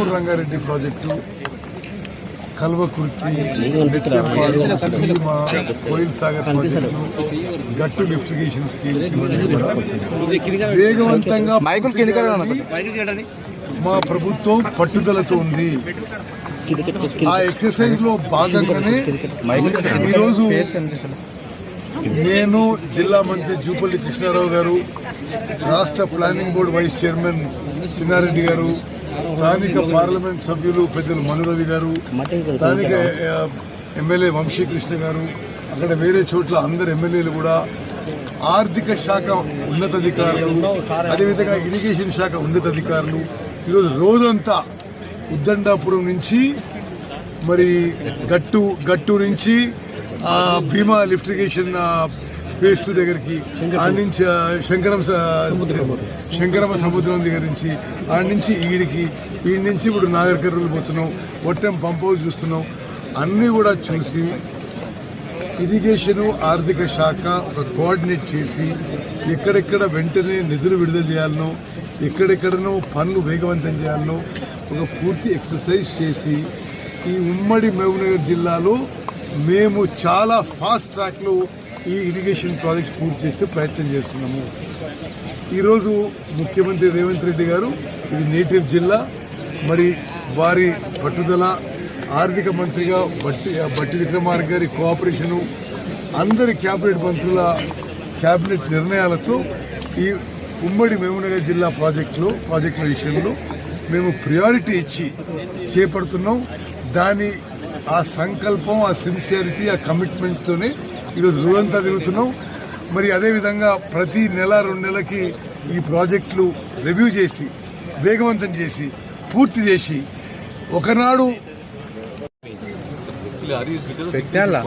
Armoor Rangareddy project Kalwakurthy Bhima, Koil Sagar ప్రాజెక్టులు గట్టు lift irrigation schemes ఇవన్నీ కూడా వేగవంతంగా మా ప్రభుత్వం పట్టుదలతో ఉంది. ఆ ఎక్సర్సైజ్లో భాగంగానే ఈరోజు నేను జిల్లా మంత్రి జూపల్లి కృష్ణారావు గారు రాష్ట్ర planning board vice chairman Chinnareddy garu స్థానిక పార్లమెంట్ సభ్యులు పెద్దలు మనురవి గారు స్థానిక ఎమ్మెల్యే వంశీకృష్ణ గారు అక్కడ వేరే చోట్ల అందరు ఎమ్మెల్యేలు కూడా ఆర్థిక శాఖ ఉన్నతాధికారులు అదేవిధంగా ఇరిగేషన్ శాఖ ఉన్నతాధికారులు. ఈరోజు రోజంతా ఉద్దండాపురం నుంచి మరి గట్టు గట్టు నుంచి భీమా లిఫ్టిగేషన్ ఫేస్ టూ దగ్గరికి ఆడ నుంచి శంకరం శంకరమ్మ సముద్రం దగ్గర నుంచి ఆడ నుంచి ఈడికి ఈడి నుంచి ఇప్పుడు నాగర్ కర్రలు పోతున్నాం ఒట్టం పంప్ హౌస్ చూస్తున్నాం అన్నీ కూడా చూసి ఇరిగేషన్ ఆర్థిక శాఖ ఒక కోఆర్డినేట్ చేసి ఎక్కడెక్కడ వెంటనే నిధులు విడుదల చేయాలనో ఎక్కడెక్కడనో పనులు వేగవంతం చేయాలనో ఒక పూర్తి ఎక్సర్సైజ్ చేసి ఈ ఉమ్మడి మహబూబ్నగర్ జిల్లాలో మేము చాలా ఫాస్ట్ ట్రాక్లో ఈ ఇరిగేషన్ ప్రాజెక్ట్స్ పూర్తి చేసే ప్రయత్నం చేస్తున్నాము. ఈరోజు ముఖ్యమంత్రి రేవంత్ రెడ్డి గారు ఇది నేటివ్ జిల్లా మరి వారి పట్టుదల ఆర్థిక మంత్రిగా బట్టి బట్టి విక్రమార్క గారి కోఆపరేషను అందరి క్యాబినెట్ మంత్రుల క్యాబినెట్ నిర్ణయాలతో ఈ ఉమ్మడి మహబూబ్నగర్ జిల్లా ప్రాజెక్టులో ప్రాజెక్టుల విషయంలో మేము ప్రయారిటీ ఇచ్చి చేపడుతున్నాం. దాని ఆ సంకల్పం ఆ సిన్సియారిటీ ఆ కమిట్మెంట్తోనే ఈరోజు రోజంతా తిరుగుతున్నాం మరి అదేవిధంగా ప్రతి నెల రెండు నెలలకి ఈ ప్రాజెక్టులు రివ్యూ చేసి వేగవంతం చేసి పూర్తి చేసి ఒకనాడు పెట్టాలా